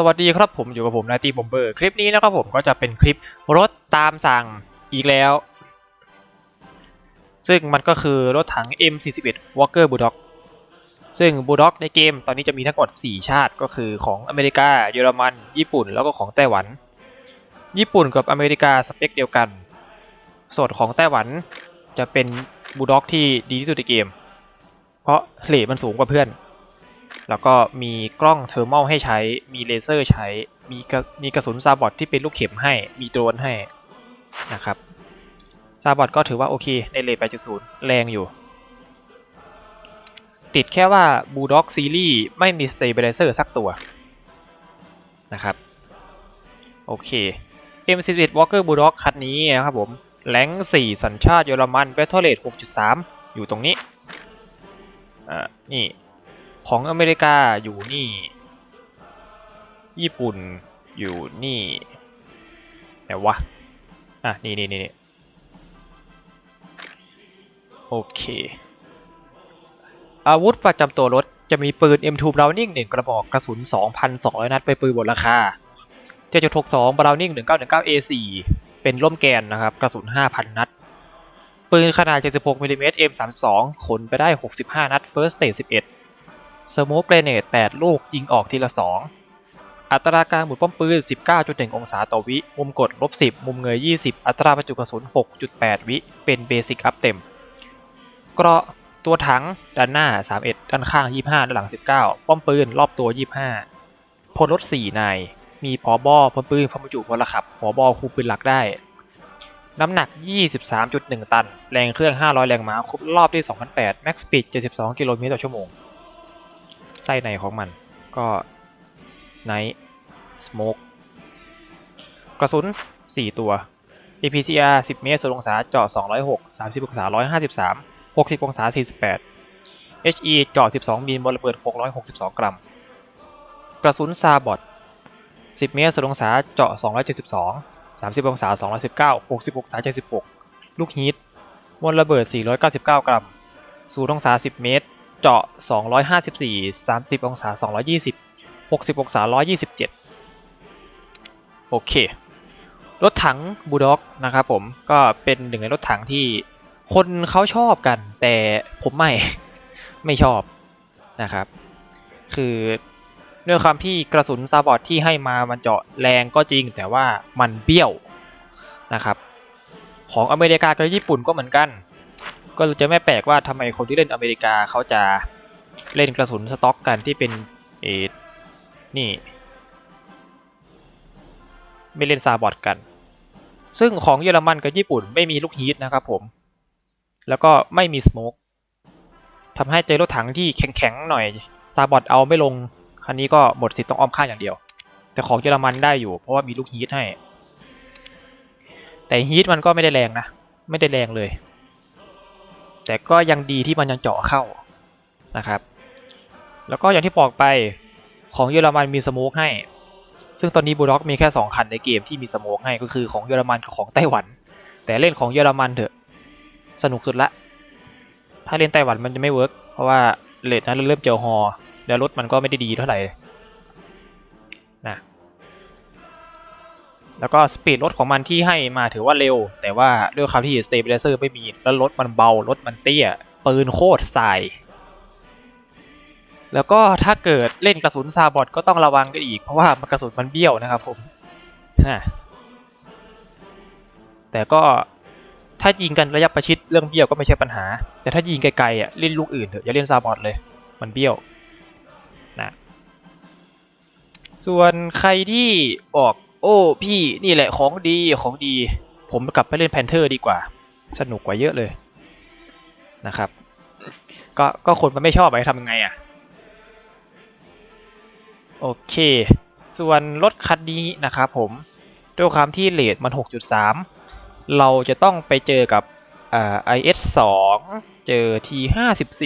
สวัสดีครับผมอยู่กับผมนายตีบอมเบอร์คลิปนี้นะครับผมก็จะเป็นคลิปรถตามสั่งอีกแล้ว ซึ่งมันก็คือรถถัง M41 Walker Bulldog ซึ่ง Bulldog ในเกมตอนนี้จะมีทั้งหมด 4 ชาติก็คือของอเมริกา เยอรมัน ญี่ปุ่น แล้วก็ของไต้หวัน ญี่ปุ่นกับอเมริกาสเปคเดียวกัน ส่วนของไต้หวันจะเป็น Bulldog ที่ดีที่สุดในเกม เพราะเรทมันสูงกว่าเพื่อน แล้วก็มีกล้องเทอร์มอลให้ใช้ มีเลเซอร์ใช้ มีกระมีกระสุนซาบอทที่เป็นลูกเข็มให้ มีโดรนให้นะครับซาบอทก็ถือว่าโอเคในเลท8.0 แรงอยู่ ติดแค่ว่า Bulldog Series ไม่มี Stabilizer สักตัวนะครับ โอเค M41 Walker Bulldog คันนี้นะครับผมแรง4 สัญชาติเยอรมัน Battle Rate 6.3 อยู่ตรงนี้ อ่า นี่ ของอเมริกาอยู่นี่ ญี่ปุ่นอยู่นี่ไหนวะ อะ นี่นี่นี่โอเค อาวุธประจำตัวรถจะมีปืน M2 Browning 1 กระบอกกระสุน 2,200 นัดไปปืนบนราคา 7.62 Browning 1919 A4 เป็นร่มแกนนะครับ กระสุน 5,000 นัด ปืนขนาด 76มิลลิเมตร M32 ขนไปได้ 65 นัด First Stage 11 สโมกเกรเนต8 ลูกยิงออกทีละ 2 อัตราการหมุนป้อมปืน 19.1 องศาต่อวิ มุมกดลบ 10 มุมเงย 20 อัตราบรรจุกระสุน 6.8 วิ เป็นเบสิกอัพเต็ม เกราะตัวถังด้านหน้า 31 ด้านข้าง 25 ด้านหลัง 19 ป้อมปืนรอบตัว 25 พลรถ 4 นาย มีพอบอพลปืนพลบรรจุพลขับพอบอคุมปืนหลักได้ น้ำหนัก 23.1 ตัน แรงเครื่อง 500 แรงม้า ครบรอบที่ 2008 Max Speed 72 กิโลเมตรต่อชั่วโมง ส้ในของมัน ก็ Night Smoke กระสุน 4 ตัว APCR 10 เมตรส่วนองศาเจาะ206 30 องศา 153 60 องศา 48 HE เจาะ12 มิลบอลระเบิด 662 กรัม กระสุนซาบอท10 เมตรส่วนองศาเจาะ 272 30 องศา 219 60 องศา 76 ลูกฮีทมวลระเบิด 499 กรัมศูนย์องศา 10 เมตร เจาะ 254 30 องศา 220 60 องศา 127 โอเค รถถังบูด็อกนะครับผม ก็เป็นหนึ่งในรถถังที่คนเขาชอบกัน แต่ผมไม่ ไม่ชอบนะครับ คือด้วยความที่กระสุนซาบอร์ดที่ให้มามันเจาะแรงก็จริง แต่ว่ามันเบี้ยวนะครับ ของอเมริกากับญี่ปุ่นก็เหมือนกัน ก็จะไม่แปลกว่าทำไมคนที่เล่นอเมริกาเขาจะเล่นกระสุนสต็อกกันที่เป็นเออนี่ ไม่เล่นซาบอร์ดกัน ซึ่งของเยอรมันกับญี่ปุ่นไม่มีลูกฮีทนะครับผม แล้วก็ไม่มีสโมกทำให้เจอรถถังที่แข็งๆหน่อยซาบอร์ดเอาไม่ลง คันนี้ก็หมดสิทธิ์ต้องอ้อมข้างอย่างเดียว แต่ของเยอรมันได้อยู่เพราะว่ามีลูกฮีทให้ แต่ฮีทมันก็ไม่ได้แรงนะ ไม่ได้แรงเลย แต่ก็ยังดีที่มันยังเจาะเข้านะครับ แล้วก็อย่างที่บอกไปของเยอรมันมีสโมกให้ ซึ่งตอนนี้บูลด็อกมีแค่ 2 คันในเกมที่มีสโมกให้ก็คือของเยอรมันกับของไต้หวัน แต่เล่นของเยอรมันเถอะสนุกสุดละ ถ้าเล่นไต้หวันมันจะไม่เวิร์กเพราะว่าเลทนั้นเริ่มเจอฮอแล้วรถมันก็ไม่ได้ดีเท่าไหร่ แล้วก็สปีดรถของมันที่ให้มาถือว่าเร็ว แต่ว่าด้วยความที่สเตเบลเซอร์ไม่มี แล้วรถมันเบา รถมันเตี้ย ปืนโคตรสาย แล้วก็ถ้าเกิดเล่นกระสุนซาบอทก็ต้องระวังกันอีก เพราะว่ามันกระสุนมันเบี้ยวนะครับผมฮะแต่ก็ถ้ายิงกันระยะประชิดเรื่องเบี้ยวก็ไม่ใช่ปัญหา แต่ถ้ายิงไกลๆอะเล่นลูกอื่นเถอะอย่าเล่นซาบอทเลย มันเบี้ยวนะส่วนใครที่บอก โอ้พี่นี่แหละของดีของดี ผมกลับไปเล่นแพนเทอร์ดีกว่า สนุกกว่าเยอะเลยนะครับ ก็ก็คนมันไม่ชอบไปทำยังไงอะ โอเค ส่วนรถคันนี้นะครับผมด้วยความที่เลทมัน 6.3 เราจะต้องไปเจอกับอ่า IS 2เจอ T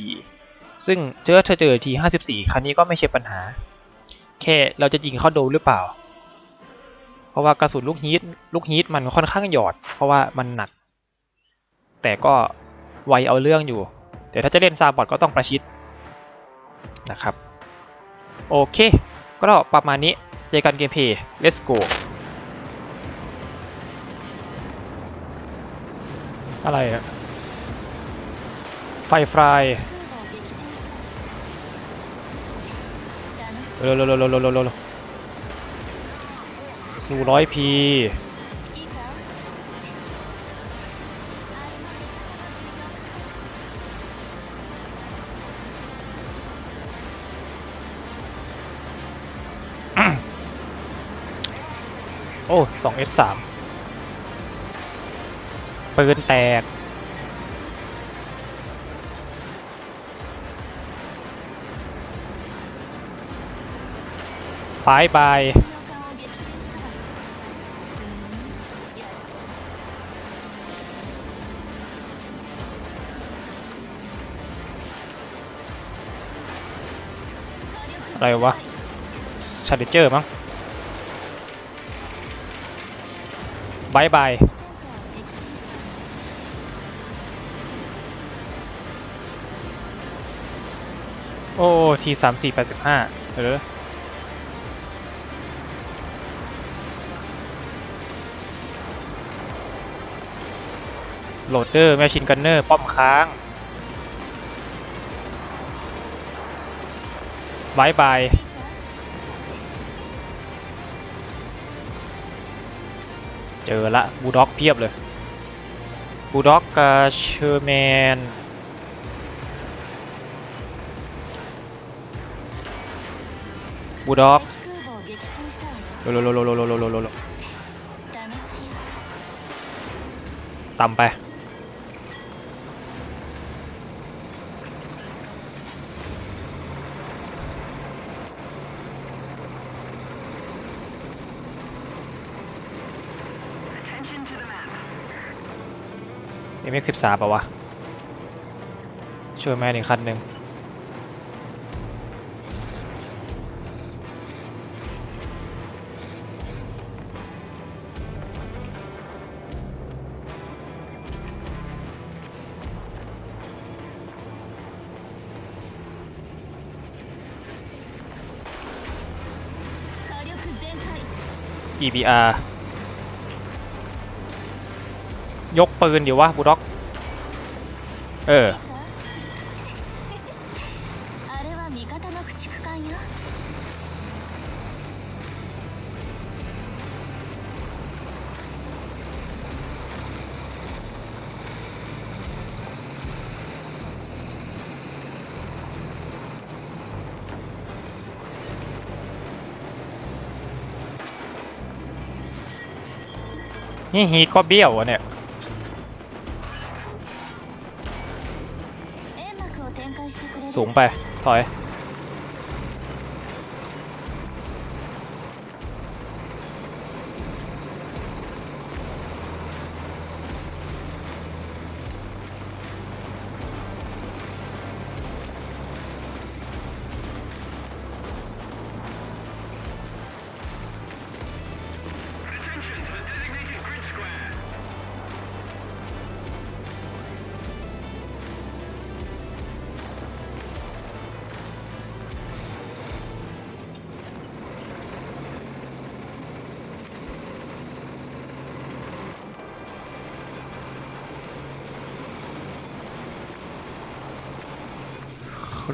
54ซึ่งเจอถ้าเจอ T 54คันนี้ก็ไม่ใช่ปัญหา แค่เราจะยิงเข้าโดนหรือเปล่า เพราะว่ากระสุนลูกฮีทลูกฮีทมันค่อนข้างหยอด เพราะว่ามันหนัก แต่ก็ไวเอาเรื่องอยู่แต่ถ้าจะเล่นซาบอทก็ต้องประชิดนะครับ โอเค ก็ประมาณนี้เจอกันเกมเพย์ let's go อะไรอะไฟฟรายเร็วเร็วเร็วเร็ว สู่ร้อยพีโอ้สองเอสสามปืนแตกบายบาย อะไรวะชาร์เจอร์มั้งบายบายโอ้ทีสามสี่แปดสิบห้าเออโหลดเดอร์แมชชินกันเนอร์ ป้อมค้าง บายบายเจอละบูด็อกเพียบเลยบูด็อกกับเชอร์แมนบูด็อกโลโลโลโลโลโลโลโลโลโลต่ำไป MX สิบสามป่าวะ ช่วยแม่อีกคันหนึ่งอี EBR ยกปืนอยู่วะบูด็อก เออ นี่ฮีก็เบี้ยวอะเนี่ย สูงไป ถอย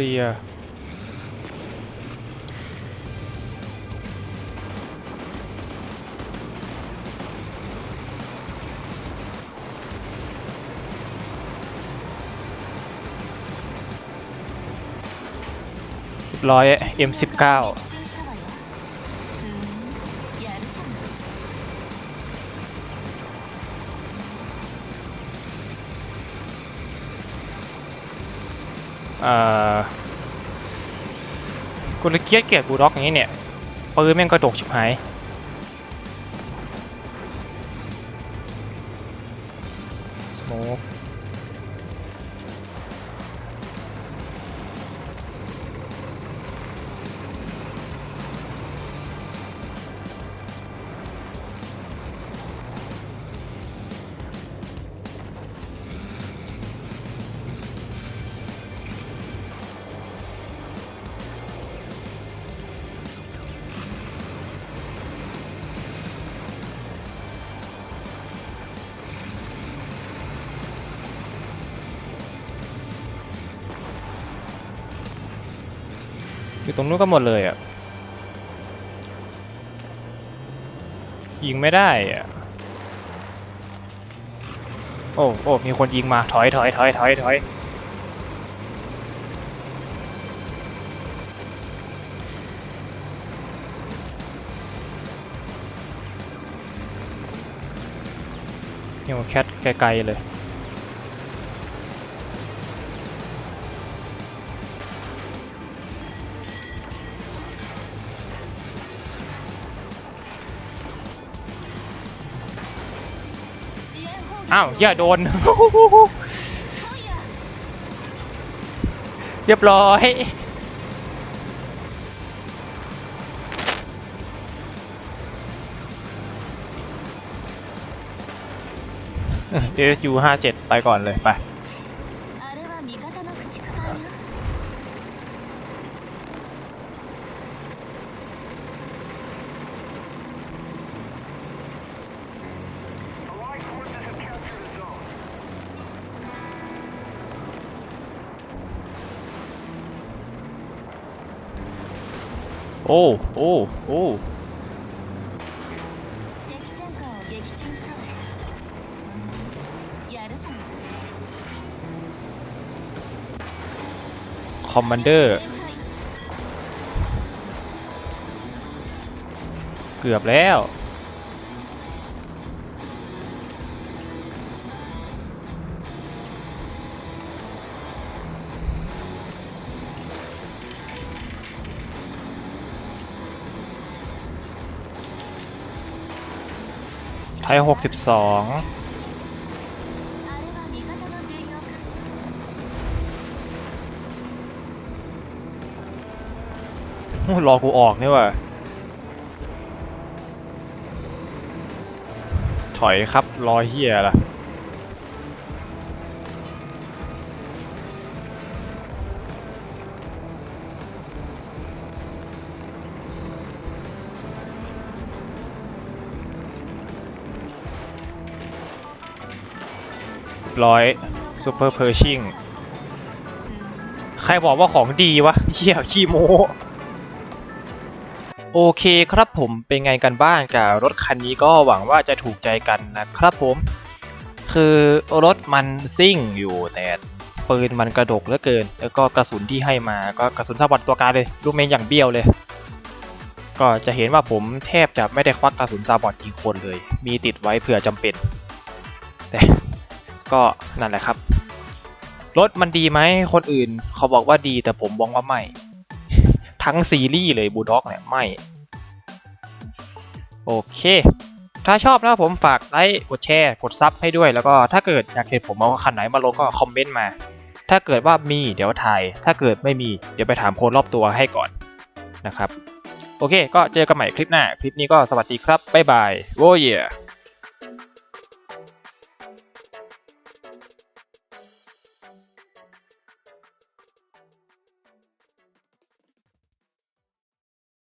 ลียร์ร้อย M19 กูเลเกียรเกลียรบูลด็อกอย่างนี้เนี่ยปืนแม่งกระดกชิบหายสโมก ตรงนู้นก็หมดเลยอะ ยิงไม่ได้อะ โอ้โอ้มีคนยิงมา ถอยถอยถอยถอยถอยนี่แคทไกลๆเลย อ้าวเฮียโดน เรียบร้อยเอสยูห้าเจ็ดไปก่อนเลย ไป โอ้โอ้โอ้คอมมานเดอร์ เกือบแล้ว ทย 62รอกูออกนี่ว่ะถอยครับรอเฮียล่ะ ร้อยซูเปอร์เพอร์ชิงใครบอกว่าของดีวะเฮียขี้โมโอเคครับผมเป็นไงกันบ้างกับรถคันนี้ก็หวังว่าจะถูกใจกันนะครับผม คือรถมันซิ่งอยู่แต่ปืนมันกระดกเหลือเกิน แล้วก็กระสุนที่ให้มาก็กระสุนสวัสดตัวการเลยลูกเมนอย่างเบี้ยวเลย ก็จะเห็นว่าผมแทบจะไม่ได้ควักกระสุนซาบอดอีกคนเลย มีติดไว้เผื่อจำเป็น แต่ ก็นั่นแหละครับ รถมันดีไหมคนอื่นเขาบอกว่าดีแต่ผมมองว่าไม่ ทั้งซีรีส์เลยบูด็อกเนี่ยไม่ โอเค ถ้าชอบนะผมฝากไลค์กดแชร์ กดซับให้ด้วยแล้วก็ถ้าเกิดอยากเห็นผมเอาคันไหนมาลงก็คอมเมนต์มา ถ้าเกิดว่ามีเดี๋ยวถ่าย ถ้าเกิดไม่มีเดี๋ยวไปถามคนรอบตัวให้ก่อนนะครับ โอเค ก็เจอกันใหม่คลิปหน้า คลิปนี้ก็สวัสดีครับ บ๊ายบาย โว้ย